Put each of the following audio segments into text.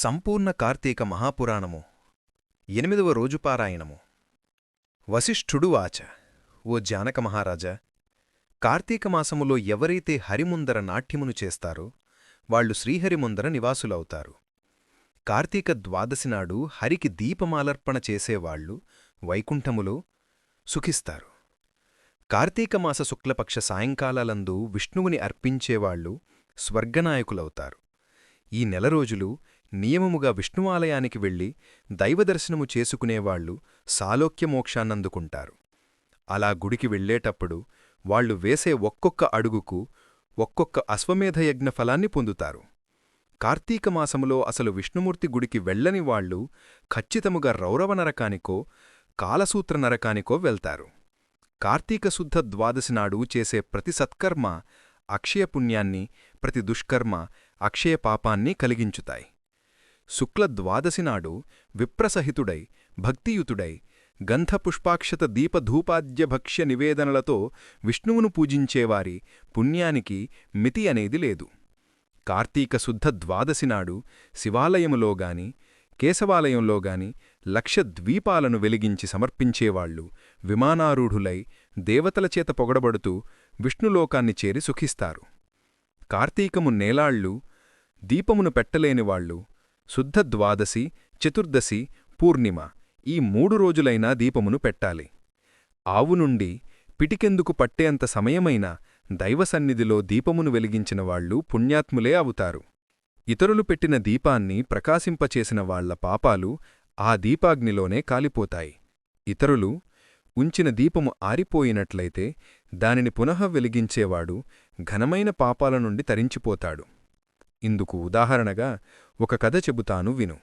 సంపూర్ణ కార్తీక మహాపురాణము. ఎనిమిదవ రోజు పారాయణము వశిష్ఠుడు వాచ ఓ జానక మహారాజా కార్తీక మాసములో ఎవరైతే హరిముందర నాట్యమును చేస్తారో వాళ్ళు శ్రీహరిముందర నివాసులవుతారు. కార్తీక ద్వాదశి నాడు హరికి దీపమాలర్పణ చేసేవాళ్ళు వైకుంఠములో సుఖిస్తారు. కార్తీకమాస శుక్లపక్ష సాయంకాలాలందు విష్ణువుని అర్పించేవాళ్ళు స్వర్గనాయకులవుతారు. ఈ నెల రోజులు నియమముగా విష్ణువాలయానికి వెళ్ళి దైవదర్శనము చేసుకునేవాళ్ళు సాలోక్యమోక్షాన్నందుకుంటారు. అలా గుడికి వెళ్ళేటప్పుడు వాళ్ళు వేసే ఒక్కొక్క అడుగుకు ఒక్కొక్క అశ్వమేధయజ్ఞ ఫలాన్ని పొందుతారు. కార్తీకమాసములో అసలు విష్ణుమూర్తి గుడికి వెళ్ళని వాళ్ళు ఖచ్చితముగా రౌరవ నరకానికో కాలసూత్ర నరకానికో వెళ్తారు. కార్తీక శుద్ధ ద్వాదశి నాడు చేసే ప్రతి సత్కర్మ అక్షయపుణ్యాన్ని ప్రతి దుష్కర్మ అక్షయ పాపాన్ని కలిగించుతాయి. శుక్ల ద్వాదశి నాడు విప్రసహితుడై భక్తియుతుడై గంధపుష్పాక్షత దీపధూపాద్యభక్ష్య నివేదనలతో విష్ణువును పూజించేవారి పుణ్యానికి మితి అనేది లేదు. కార్తీక శుద్ధ ద్వాదశి నాడు శివాలయములోగాని కేశవాలయంలోగాని లక్షద్వీపాలను వెలిగించి సమర్పించేవాళ్ళు విమానారూఢులై దేవతలచేత పొగడబడుతూ విష్ణులోకాన్ని చేరి సుఖిస్తారు. కార్తీకము నేలాళ్ళు దీపమును పెట్టలేనివాళ్ళు శుద్ధ ద్వాదశి చతుర్దశి పూర్ణిమ ఈ మూడు రోజులైనా దీపమును పెట్టాలి. ఆవు నుండి పిటికెందుకు పట్టేంత సమయమైన దైవసన్నిధిలో దీపమును వెలిగించిన వాళ్ళు పుణ్యాత్ములే అవుతారు. ఇతరులు పెట్టిన దీపాన్ని ప్రకాశింపచేసిన వాళ్ళ పాపాలు ఆ దీపాగ్నిలోనే కాలిపోతాయి. ఇతరులు ఉంచిన దీపము ఆరిపోయినట్లయితే దానిని పునః వెలిగించేవాడు ఘనమైన పాపాల నుండి తరించిపోతాడు. ఇందుకు ఉదాహరణగా ఒక కథ చెబుతాను విను.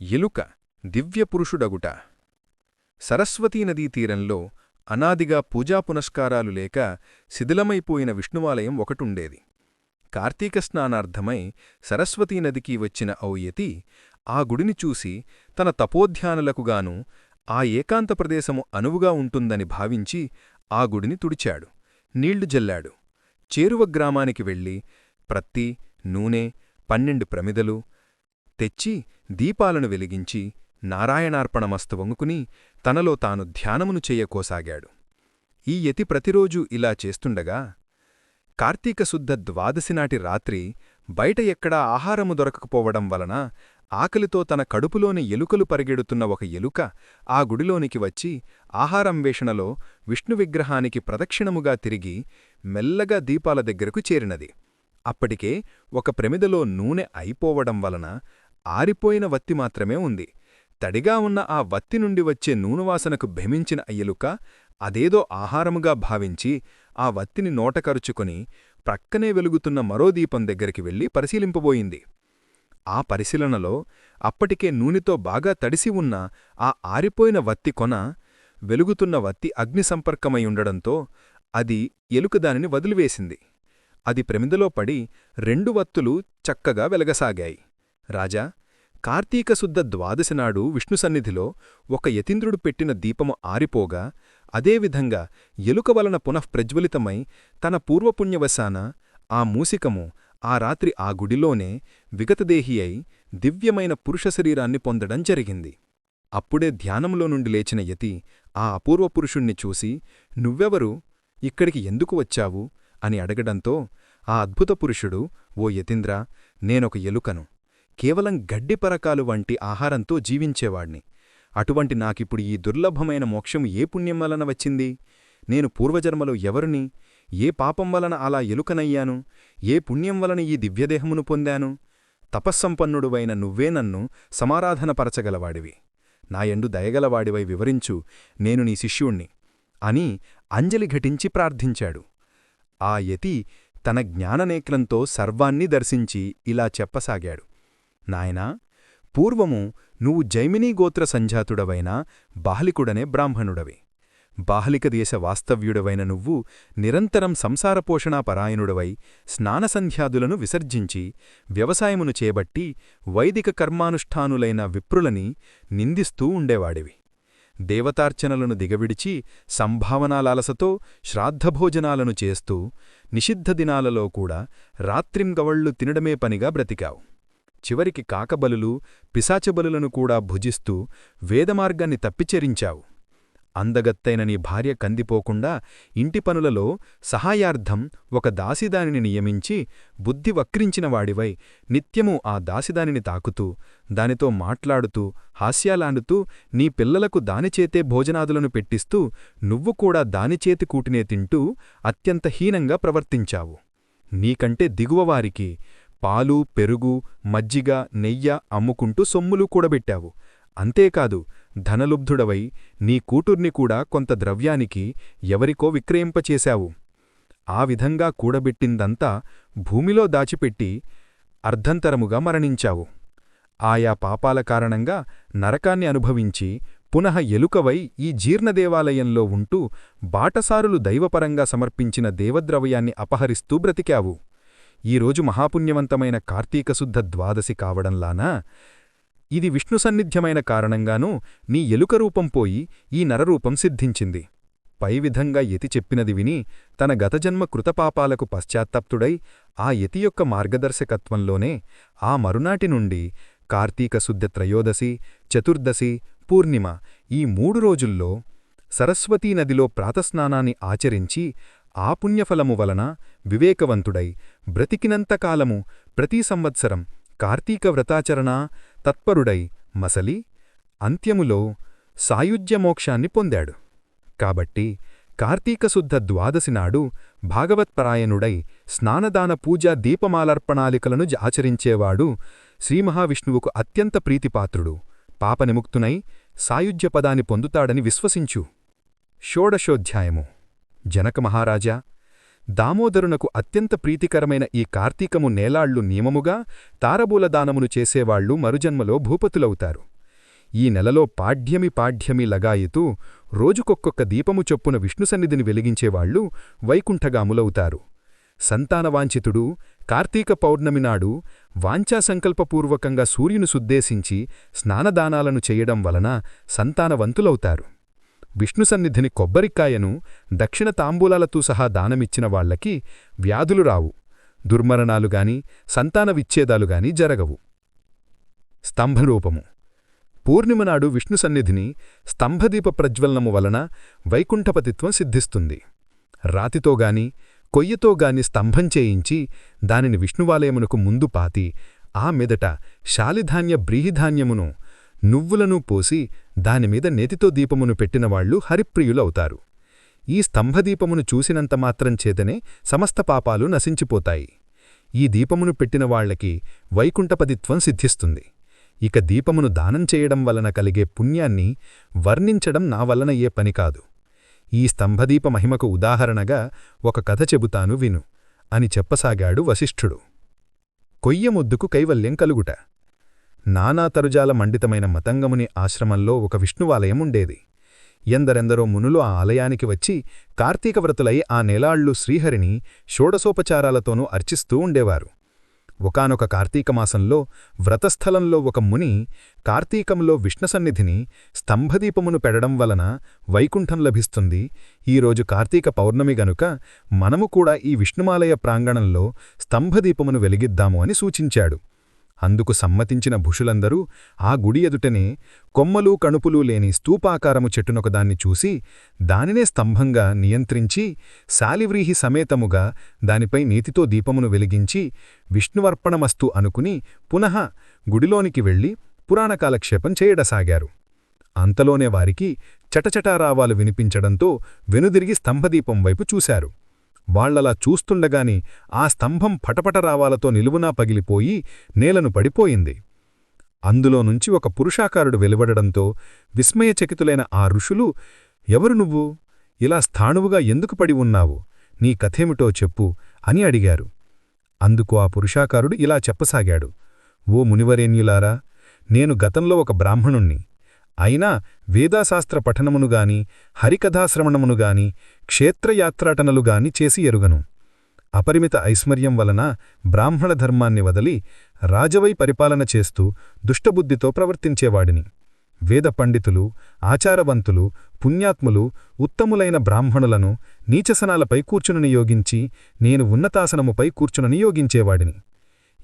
ఎలుక దివ్యపురుషుడగుట. సరస్వతీనదీ తీరంలో అనాదిగా పూజా పునస్కారాలు లేక శిథిలమైపోయిన విష్ణువాలయం ఒకటుండేది. కార్తీక స్నానార్థమై సరస్వతీనదికి వచ్చిన ఔయతి ఆ గుడిని చూసి తన తపోధ్యానులకుగాను ఆ ఏకాంత ప్రదేశము అనువుగా ఉంటుందని భావించి ఆ గుడిని తుడిచాడు. నీళ్ళు జల్లాడు. చేరువ గ్రామానికి వెళ్ళి ప్రత్తి నూనె పన్నెండు ప్రమిదలు తెచ్చి దీపాలను వెలిగించి నారాయణార్పణమస్తు వంగుకుని తనలో తాను ధ్యానమును చెయ్యకోసాగాడు ఈ యతి ప్రతిరోజూ ఇలా చేస్తుండగా కార్తీకశుద్ధ ద్వాదశినాటి రాత్రి బయట ఎక్కడా ఆహారము దొరకకపోవడం వలన ఆకలితో తన కడుపులోని ఎలుకలు పరిగెడుతున్న ఒక ఎలుక ఆ గుడిలోనికి వచ్చి ఆహారంవేషణలో విష్ణువిగ్రహానికి ప్రదక్షిణముగా తిరిగి మెల్లగా దీపాల దగ్గరకు చేరినది. అప్పటికే ఒక ప్రమిదలో నూనె అయిపోవడం వలన ఆరిపోయిన వత్తి మాత్రమే ఉంది. తడిగా ఉన్న ఆ వత్తి నుండి వచ్చే నూనెవాసనకు భ్రమించిన అయ్యలుక అదేదో ఆహారముగా భావించి ఆ వత్తిని నోటకరుచుకొని ప్రక్కనే వెలుగుతున్న మరో దీపం దగ్గరికి వెళ్ళి పరిశీలింపబోయింది. ఆ పరిశీలనలో అప్పటికే నూనెతో బాగా తడిసి ఉన్న ఆ ఆరిపోయిన వత్తి కొన వెలుగుతున్న వత్తి అగ్నిసంపర్కమయుండడంతో అది ఎలుక దానిని వదిలివేసింది. అది ప్రమిదలో పడి రెండు వత్తులు చక్కగా వెలగసాగాయి. రాజా కార్తీకశుద్ధ ద్వాదశినాడు విష్ణుసన్నిధిలో ఒక యతీంద్రుడు పెట్టిన దీపము ఆరిపోగా అదేవిధంగా ఎలుక వలన పునఃప్రజ్వలితమై తన పూర్వపుణ్యవశాన ఆ మూసికము ఆ రాత్రి ఆ గుడిలోనే విగతదేహి అయి దివ్యమైన పురుష శరీరాన్ని పొందడం జరిగింది. అప్పుడే ధ్యానంలో నుండి లేచిన యతి ఆ అపూర్వ పురుషుణ్ణి చూసి నువ్వెవరు? ఇక్కడికి ఎందుకు వచ్చావు? అని అడగడంతో ఆ అద్భుత పురుషుడు ఓ యతీంద్ర నేనొక ఎలుకను. కేవలం గడ్డిపరకాలు వంటి ఆహారంతో జీవించేవాణ్ణి. అటువంటి నాకిప్పుడు ఈ దుర్లభమైన మోక్షం ఏ పుణ్యం వలన వచ్చింది? నేను పూర్వజన్మలో ఎవరిని ఏ పాపం వలన అలా ఎలుకనయ్యాను? ఏ పుణ్యం వలన ఈ దివ్యదేహమును పొందాను? తపస్సంపన్నుడువైన నువ్వే నన్ను సమారాధనపరచగలవాడివి. నాయండు దయగలవాడివై వివరించు నేను నీ శిష్యుణ్ణి అని అంజలి ఘటించి ప్రార్థించాడు. ఆ యతి తన జ్ఞాననేత్రంతో సర్వాన్ని దర్శించి ఇలా చెప్పసాగాడు. నాయనా పూర్వము నువ్వు జైమినీ గోత్ర సంజాతుడవైన బాహ్లికుడనే బ్రాహ్మణుడవి. బాహ్లిక దేశ వాస్తవ్యుడవైన నువ్వు నిరంతరం సంసారపోషణాపరాయణుడవై స్నానసంధ్యాదులను విసర్జించి వ్యవసాయమును చేబట్టి వైదిక కర్మానుష్ఠానులైన విప్రులని నిందిస్తూ ఉండేవాడివి. దేవతార్చనలను దిగవిడిచి సంభావనాలాలసతో శ్రాద్ధభోజనాలను చేస్తూ నిషిద్ధ దినాలలో కూడా రాత్రింగవళ్ళు తినడమే పనిగా బ్రతికావు. చివరికి కాకబలులు పిశాచబలులను కూడా భుజిస్తూ వేదమార్గాన్ని తప్పిచెరించావు. అందగత్తైన నీ భార్య కందిపోకుండా ఇంటి పనులలో సహాయార్థం ఒక దాసిదానిని నియమించి బుద్ధి వక్రించినవాడివై నిత్యము ఆ దాసిదానిని తాకుతూ దానితో మాట్లాడుతూ హాస్యాలాండుతూ నీ పిల్లలకు దానిచేతే భోజనాదులను పెట్టిస్తూ నువ్వు కూడా దానిచేతి కూటినే తింటూ అత్యంత హీనంగా ప్రవర్తించావు. నీకంటే దిగువవారికి పాలు పెరుగు మజ్జిగ నెయ్య అమ్ముకుంటూ సొమ్ములు కూడబెట్టావు. అంతేకాదు ధనలుబ్ధుడవై నీ కూటుర్ని కూడా కొంత ద్రవ్యానికి ఎవరికో విక్రయింపచేశావు. ఆ విధంగా కూడబెట్టిందంతా భూమిలో దాచిపెట్టి అర్ధంతరముగా మరణించావు. ఆయా పాపాల కారణంగా నరకాన్ని అనుభవించి పునః ఎలుకవై ఈ జీర్ణదేవాలయంలో ఉంటూ బాటసారులు దైవపరంగా సమర్పించిన దేవద్రవ్యాన్ని అపహరిస్తూ బ్రతికావు. ఈరోజు మహాపుణ్యవంతమైన కార్తీకశుద్ధ ద్వాదశి కావడంలానా ఇది విష్ణు సన్నిధ్యమైన కారణంగానూ నీ ఎలుక రూపం పోయి ఈ నరరూపం సిద్ధించింది. పై విధంగా యతి చెప్పినది విని తన గతజన్మ కృతపాపాలకు పశ్చాత్తప్తుడై ఆ యతి యొక్క మార్గదర్శకత్వంలోనే ఆ మరునాటి నుండి కార్తీక శుద్ధ త్రయోదశి చతుర్దశి పూర్ణిమ ఈ మూడు రోజుల్లో సరస్వతీ నదిలో ప్రాతస్నానాన్ని ఆచరించి ఆ పుణ్యఫలము వలన వివేకవంతుడై బ్రతికినంతకాలము ప్రతి సంవత్సరం కార్తీక వ్రతాచరణా తత్పరుడై మసలి అంత్యములో సాయుజ్యమోక్షాన్ని పొందాడు. కాబట్టి కార్తీకశుద్ధ ద్వాదశి నాడు భాగవత్పరాయణుడై స్నానదాన పూజా దీపమాలర్పణాలికలను ఆచరించేవాడు శ్రీమహావిష్ణువుకు అత్యంత ప్రీతిపాత్రుడు. పాపనిముక్తునై సాయుజ్యపదాన్ని పొందుతాడని విశ్వసించు. షోడశోధ్యాయము. జనక మహారాజా దామోదరునకు అత్యంత ప్రీతికరమైన ఈ కార్తీకము నేలాళ్ళు నియమముగా తారబూలదానమును చేసేవాళ్ళు మరుజన్మలో భూపతులవుతారు. ఈ నెలలో పాఢ్యమి పాఢ్యమి లగాయితూ రోజుకొక్కొక్క దీపము చొప్పున విష్ణుసన్నిధిని వెలిగించేవాళ్ళు వైకుంఠగాములవుతారు. సంతానవాంఛితుడు కార్తీక పౌర్ణమి నాడు వాంఛాసంకల్పపూర్వకంగా సూర్యును సుద్దేశించి స్నానదానాలను చెయ్యడం వలన సంతానవంతులవుతారు. విష్ణు సన్నిధిని కొబ్బరికాయను దక్షిణ తాంబూలాలతో సహా దానమిచ్చిన వాళ్ళకి వ్యాధులు రావు. దుర్మరణాలుగాని సంతాన విచ్ఛేదాలుగాని జరగవు. స్తంభరూపము. పూర్ణిమనాడు విష్ణు సన్నిధిని స్తంభదీప ప్రజ్వలనము వలన వైకుంఠపతిత్వం సిద్ధిస్తుంది. రాతితోగాని కొయ్యతోగాని స్తంభం చేయించి దానిని విష్ణువాలయమునకు ముందు పాతి ఆ మెదట శాలిధాన్య బ్రీహిధాన్యమును నువ్వులను పోసి దానిమీద నేతితో దీపమును పెట్టినవాళ్ళు హరిప్రియులవుతారు ఈ స్తంభదీపమును చూసినంత మాత్రం చేతనే సమస్త పాపాలు నశించిపోతాయి. ఈ దీపమును పెట్టినవాళ్ళకి వైకుంఠపదిత్వం సిద్ధిస్తుంది. ఇక దీపమును దానం చేయడం వలన కలిగే పుణ్యాన్ని వర్ణించడం నా వలన ఏ పని కాదు. ఈ స్తంభదీప మహిమకు ఉదాహరణగా ఒక కథ చెబుతాను విను అని చెప్పసాగాడు వశిష్ఠుడు. కొయ్యముద్దుకు కైవల్యం కలుగుట. నానా తరుజాల మండితమైన మతంగముని ఆశ్రమంలో ఒక విష్ణువాలయం ఉండేది ఎందరెందరో మునులు ఆ ఆలయానికి వచ్చి కార్తీకవ్రతులై ఆ నేలాళ్ళు శ్రీహరిని షోడసోపచారాలతోనూ అర్చిస్తూ ఉండేవారు. ఒకనొక కార్తీకమాసంలో వ్రతస్థలంలో ఒక ముని కార్తీకంలో విష్ణుసన్నిధిని స్తంభదీపమును పెడడం వలన వైకుంఠం లభిస్తుంది. ఈరోజు కార్తీక పౌర్ణమి గనుక మనము కూడా ఈ విష్ణుమాలయ ప్రాంగణంలో స్తంభదీపమును వెలిగిద్దాము అని సూచించాడు. అందుకు సమ్మతించిన భుషులందరూ ఆ గుడి ఎదుటనే కొమ్మలు కణుపులు లేని స్తూపాకారము చెట్టునొకదాన్ని చూసి దానినే స్తంభంగా నియంత్రించి శాలివ్రీహి సమేతముగా దానిపై నీతితో దీపమును వెలిగించి విష్ణువర్పణమస్తు అనుకుని పునః గుడిలోనికి వెళ్ళి పురాణకాలక్షేపం చేయడసాగారు. అంతలోనే వారికి చటచటారావాలు వినిపించడంతో వెనుదిరిగి స్తంభదీపం వైపు చూశారు. వాళ్ళలా చూస్తుండగాని ఆ స్తంభం పటపటరావాలతో నిలువునా పగిలిపోయి నేలను పడిపోయింది. అందులో నుంచి ఒక పురుషాకారుడు వెలువడడంతో విస్మయచకితులైన ఆ ఋషులు ఎవరు నువ్వు? ఇలా స్థాణువుగా ఎందుకు పడి ఉన్నావు? నీ కథేమిటో చెప్పు అని అడిగారు. అందుకు ఆ పురుషాకారుడు ఇలా చెప్పసాగాడు ఓ మునివరేణ్యులారా నేను గతంలో ఒక బ్రాహ్మణుణ్ణి. అయినా వేదాశాస్త్ర పఠనమునుగాని హరికథాశ్రవణమునుగాని క్షేత్రయాత్రాటనలుగాని చేసి ఎరుగను. అపరిమిత ఐశ్వర్యం వలన బ్రాహ్మణ ధర్మాన్ని వదలి రాజవై పరిపాలన చేస్తూ దుష్టబుద్ధితో ప్రవర్తించేవాడిని. వేద పండితులు ఆచారవంతులు పుణ్యాత్ములు ఉత్తములైన బ్రాహ్మణులను నీచసనాలపై కూర్చునని యోగించి నేను ఉన్నతాసనముపై కూర్చునని యోగించేవాడిని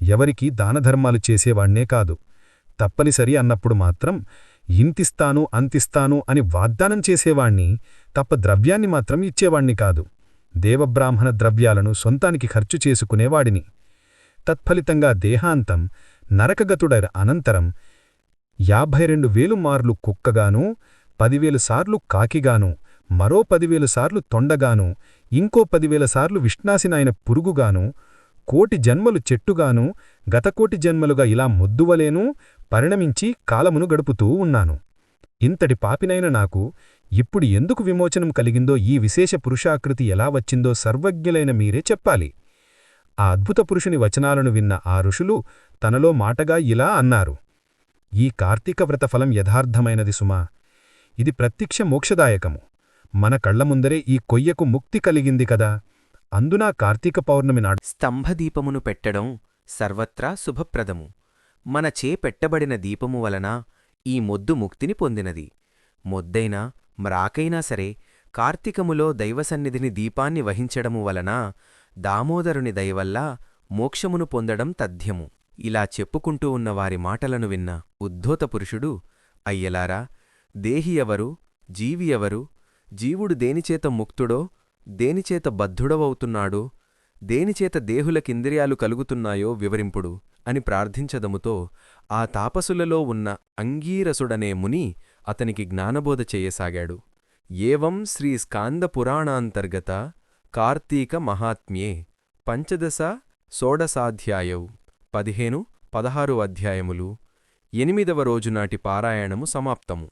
ఎవరికీ దానధర్మాలు చేసేవాణ్ణే కాదు. తప్పనిసరి అన్నప్పుడు మాత్రం ఇంతిస్తాను అంతిస్తాను అని వాగ్దానం చేసేవాణ్ణి తప్ప ద్రవ్యాన్ని మాత్రం ఇచ్చేవాణ్ణి కాదు. దేవబ్రాహ్మణ ద్రవ్యాలను సొంతానికి ఖర్చు చేసుకునేవాడిని. తత్ఫలితంగా దేహాంతం నరకగతుడైన అనంతరం యాభై రెండు వేలు మార్లు కుక్కగాను పదివేలు సార్లు కాకిగాను మరో పదివేలు సార్లు తొండగాను ఇంకో పదివేల సార్లు విష్ణాసినాయన పురుగుగాను కోటి జన్మలు చెట్టుగాను గతకోటి జన్మలుగా ఇలా ముద్దువలేనూ పరిణమించి కాలమును గడుపుతూ ఉన్నాను. ఇంతటి పాపినైన నాకు ఇప్పుడు ఎందుకు విమోచనం కలిగిందో ఈ విశేష పురుషాకృతి ఎలా వచ్చిందో సర్వజ్ఞులైన మీరే చెప్పాలి. ఆ అద్భుత పురుషుని వచనాలను విన్న ఆ ఋషులు తనలో మాటగా ఇలా అన్నారు. ఈ కార్తీక వ్రతఫలం యథార్థమైనది సుమా. ఇది ప్రత్యక్ష మోక్షదాయకము. మన కళ్ళ ముందరే ఈ కొయ్యకు ముక్తి కలిగింది కదా. అందునా కార్తీక పౌర్ణమి నాడు స్తంభదీపమును పెట్టడం సర్వత్రా శుభప్రదము. మన చే పెట్టబడిన దీపము వలన ఈ మొద్దు ముక్తిని పొందినది. మొద్దైనా మ్రాకైనా సరే కార్తీకములో దైవసన్నిధిని దీపాన్ని వహించడము వలన దామోదరుని దయవల్ల మోక్షమును పొందడం తథ్యము. ఇలా చెప్పుకుంటూ ఉన్న వారి మాటలను విన్న ఉద్ధోత పురుషుడు అయ్యలారా దేహి ఎవరు జీవి ఎవరు జీవుడు దేనిచేత ముక్తుడో దేనిచేత బద్ధుడవవుతున్నాడో దేనిచేత దేహులకింద్రియాలు కలుగుతున్నాయో వివరింపుడు. అని ప్రార్థించదముతో ఆ తాపసులలో ఉన్న అంగీరసుడనే ముని అతనికి జ్ఞానబోధ చేయసాగాడు. ఏవం శ్రీ స్కాంద పురాణాంతర్గత కార్తీక మహాత్మ్యే పంచదశ షోడసాధ్యాయౌ పదిహేను పదహారు అధ్యాయములు ఎనిమిదవ రోజునాటి పారాయణము సమాప్తము.